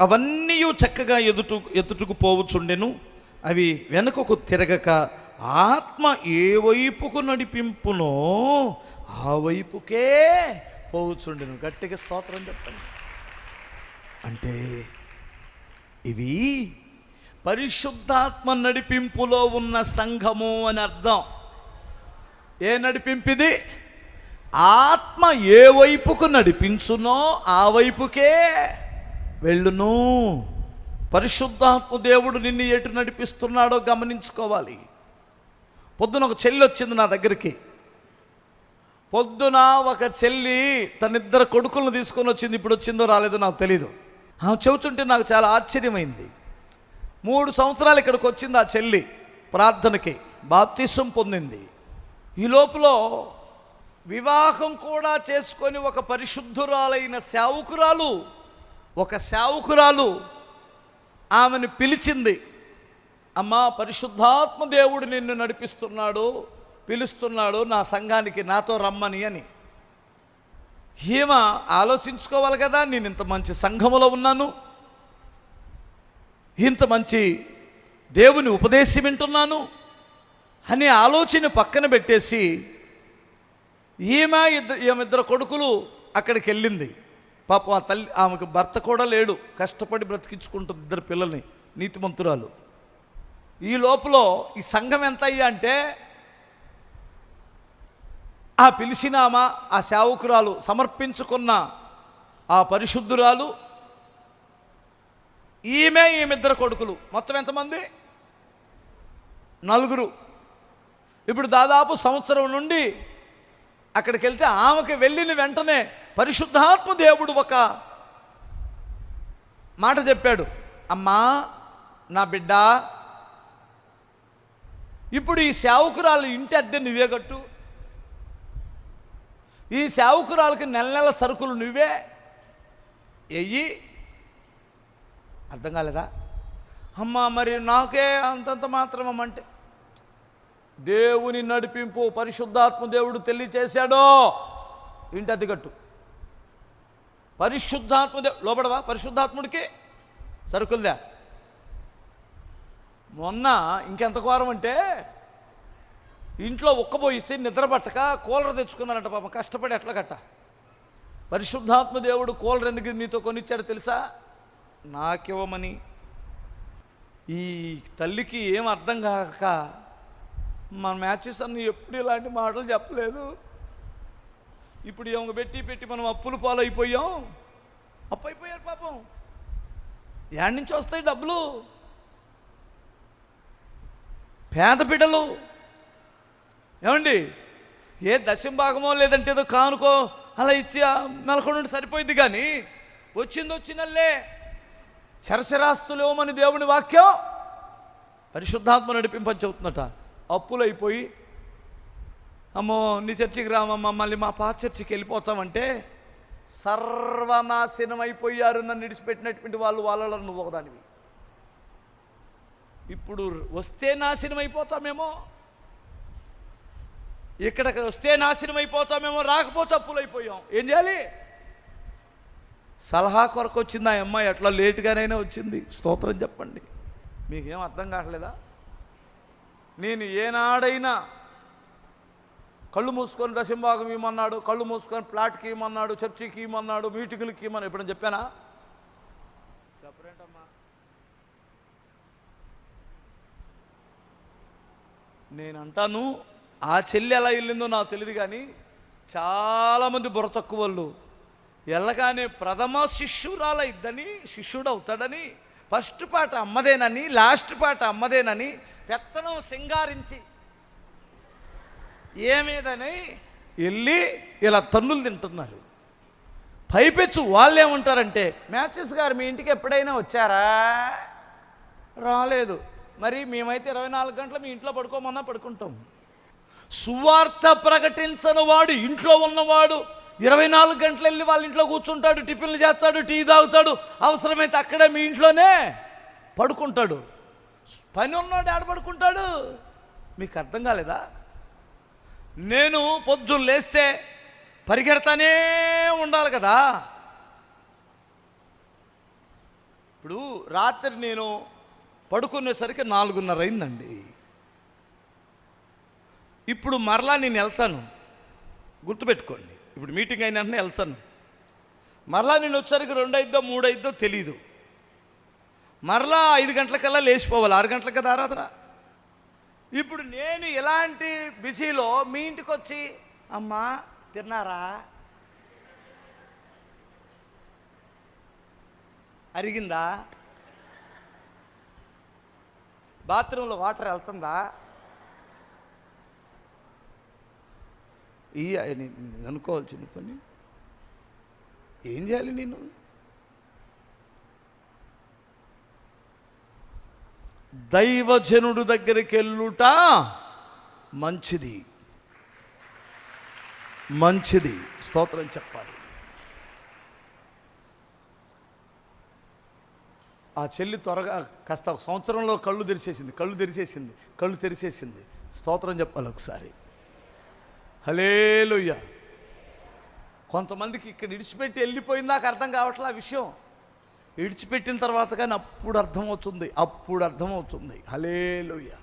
అవన్నీ చక్కగా ఎదుటు ఎదుటకు పోవచుండెను. అవి వెనుకకు తిరగక ఆత్మ ఏ వైపుకు నడిపింపునో ఆ వైపుకే పోవచుండెను. గట్టిగా స్తోత్రం చెప్పండి. అంటే ఇవి పరిశుద్ధాత్మ నడిపింపులో ఉన్న సంఘము అని అర్థం. ఏ నడిపింపిది? ఆత్మ ఏ వైపుకు నడిపించునో ఆ వైపుకే వెళ్ళును. పరిశుద్ధాత్మ దేవుడు నిన్ను ఎటు నడిపిస్తున్నాడో గమనించుకోవాలి. పొద్దున ఒక చెల్లి వచ్చింది నా దగ్గరికి. పొద్దున ఒక చెల్లి తన ఇద్దరు కొడుకులను తీసుకొని వచ్చింది. ఇప్పుడు వచ్చిందో రాలేదో నాకు తెలీదు. ఆమె చెబుతుంటే నాకు చాలా ఆశ్చర్యమైంది. మూడు సంవత్సరాలు ఇక్కడికి వచ్చింది ఆ చెల్లి ప్రార్థనకి బాప్తిసం పొందింది. ఈ లోపల వివాహం కూడా చేసుకొని ఒక పరిశుద్ధురాలైన సేవకురాలు ఒక సేవకురాలు ఆమెను పిలిచింది అమ్మా పరిశుద్ధాత్మ దేవుడు నిన్ను నడిపిస్తున్నాడు పిలుస్తున్నాడు నా సంఘానికి నాతో రమ్మని అని. ఈమె ఆలోచించుకోవాలి కదా నేను ఇంత మంచి సంఘములో ఉన్నాను ఇంత మంచి దేవుని ఉపదేశం వింటున్నాను అనే ఆలోచన పక్కన పెట్టేసి ఈమె ఇద్దరు ఈమె ఇద్దరు కొడుకులు అక్కడికి వెళ్ళింది. పాపం ఆ తల్లి ఆమెకు భర్త కూడా లేడు. కష్టపడి బ్రతికించుకుంటుంది ఇద్దరు పిల్లల్ని నీతిమంతురాలు. ఈ లోపల ఈ సంఘం ఎంత అయ్యా అంటే ఆ పిలిచినామా ఆ సేవకురాలు సమర్పించుకున్న ఆ పరిశుద్ధురాలు ఈమె ఈమెద్దరు కొడుకులు. మొత్తం ఎంతమంది? నలుగురు. ఇప్పుడు దాదాపు సంవత్సరం నుండి అక్కడికి వెళ్తే ఆమెకి వెళ్ళిన వెంటనే పరిశుద్ధాత్మ దేవుడు ఒక మాట చెప్పాడు. అమ్మా నా బిడ్డ ఇప్పుడు ఈ సేవకురాలు ఇంటి అద్దె నువ్వే కట్టు. ఈ సేవకురాలకి నెల నెల సరుకులు నువ్వే ఎయ్యి అర్థం కాలేదా? అమ్మా మరి నాకే అంతంత మాత్రం అంటే దేవుని నడిపింపు పరిశుద్ధాత్మ దేవుడు తెలియచేశాడో. ఇంటి అద్దె కట్టు. పరిశుద్ధాత్మ లోబడవా? పరిశుద్ధాత్ముడికి సరుకులదా? మొన్న ఇంకెంత ఘోరం అంటే ఇంట్లో ఉక్కబోయిస్తే నిద్ర పట్టక కూలర్ తెచ్చుకున్నారంట పాపం కష్టపడి ఎట్లా కట్ట? పరిశుద్ధాత్మ దేవుడు కూలర్ ఎందుకు నీతో కొనిచ్చాడు తెలుసా? నాకివ్వమని. ఈ తల్లికి ఏం అర్థం కాక మన మ్యాచెస్ అన్ని ఎప్పుడు ఇలాంటి మాటలు చెప్పలేదు. ఇప్పుడు ఇవ్వ పెట్టి పెట్టి మనం అప్పులు పాలైపోయాం. అప్పు అయిపోయారు పాపం. యాడ్ నుంచి వస్తాయి డబ్బులు. పేద బిడ్డలు. ఏమండి? ఏ దశం భాగమో లేదంటే ఏదో కానుకో అలా ఇచ్చి మెలకొండ సరిపోయింది కానీ వచ్చింది వచ్చినల్లే చరసరాస్తులేమని దేవుని వాక్యం పరిశుద్ధాత్మ నడిపింపని చెబుతున్నట. అప్పులైపోయి అమ్మో నీ చర్చికి రామమ్మ మళ్ళీ మా పాత చర్చికి వెళ్ళిపోతామంటే సర్వనాశనం అయిపోయారు నన్ను విడిచిపెట్టినటువంటి వాళ్ళు వాళ్ళలో నువ్వు ఒకదానివి. ఇప్పుడు వస్తే నాశనం అయిపోతామేమో ఇక్కడికి వస్తే నాశనం అయిపోతామేమో రాకపోతే అప్పులైపోయాం. ఏం చేయాలి? సలహా కొరకు వచ్చింది ఆ అమ్మాయి ఎట్లా లేటుగానైనా వచ్చింది. స్తోత్రం చెప్పండి. మీకేం అర్థం కావట్లేదా? నేను ఏనాడైనా కళ్ళు మూసుకొని దశంభాగం ఇమ్మన్నాడు కళ్ళు మూసుకొని ప్లాట్కి ఇమ్మన్నాడు చర్చికి ఇమ్మన్నాడు మీటింగులకి ఇమ్మన్నాడు ఎప్పుడైనా చెప్పానా? చెప్పరేంటమ్మా? నేను అంటాను ఆ చెల్లి ఎలా వెళ్ళిందో నాకు తెలియదు కానీ చాలామంది బుర్ర తక్కువ వాళ్ళు. వెళ్ళగానే ప్రథమ శిష్యురాల ఇద్దని శిష్యుడు అవుతాడని ఫస్ట్ పాట అమ్మదేనని లాస్ట్ పాట అమ్మదేనని పెత్తనం సింగారించి ఏమేదని? వెళ్ళి ఇలా తన్నులు తింటున్నారు. పైపెచ్చు వాళ్ళు ఏమంటారంటే మ్యాచెస్ గారు మీ ఇంటికి ఎప్పుడైనా వచ్చారా? రాలేదు. మరి మేమైతే ఇరవై నాలుగు గంటలు మీ ఇంట్లో పడుకోమన్నా పడుకుంటాం. సువార్త ప్రకటించని వాడు ఇంట్లో ఉన్నవాడు ఇరవై నాలుగు గంటలు వెళ్ళి వాళ్ళ ఇంట్లో కూర్చుంటాడు టిఫిన్లు చేస్తాడు టీ తాగుతాడు అవసరమైతే అక్కడే మీ ఇంట్లోనే పడుకుంటాడు. పని ఉన్నాడు ఆడ పడుకుంటాడు. మీకు అర్థం కాలేదా? నేను పొద్దున్న లేస్తే పరిగెడతానే ఉండాలి కదా. ఇప్పుడు రాత్రి నేను పడుకునేసరికి నాలుగున్నర అయిందండి. ఇప్పుడు మరలా నేను వెళ్తాను. గుర్తుపెట్టుకోండి ఇప్పుడు మీటింగ్ అయిన వెంటనే వెళ్తాను. మరలా నేను వచ్చేసరికి రెండు అయిద్దో మూడు అయిద్దో తెలీదు. మరలా ఐదు గంటలకల్లా లేచిపోవాలి. ఆరు గంటలకి కదా ఆరాధన? ఇప్పుడు నేను ఇలాంటి బిజీలో మీ ఇంటికి వచ్చి అమ్మా తిన్నారా? అరిగిందా? బాత్రూంలో వాటర్ వెళ్తుందా? ఈ ఆయన అనుకోవాల్సిన పని. ఏం చేయాలి నేను? దైవజనుడు దగ్గరికి వెళ్ళుట మంచిది. మంచిది. స్తోత్రం చెప్పాలి. ఆ చెల్లి త్వరగా కాస్త ఒక సంవత్సరంలో కళ్ళు తెరిచేసింది కళ్ళు తెరిచేసింది కళ్ళు తెరిచేసింది. స్తోత్రం చెప్పాలి ఒకసారి. హలేలుయ్య కొంతమందికి ఇక్కడ ఇడిచిపెట్టి వెళ్ళిపోయిందాక అర్థం కావట్లే ఆ విషయం. విడిచిపెట్టిన తర్వాత కానీ అప్పుడు అర్థమవుతుంది అప్పుడు అర్థమవుతుంది. లోయ్యా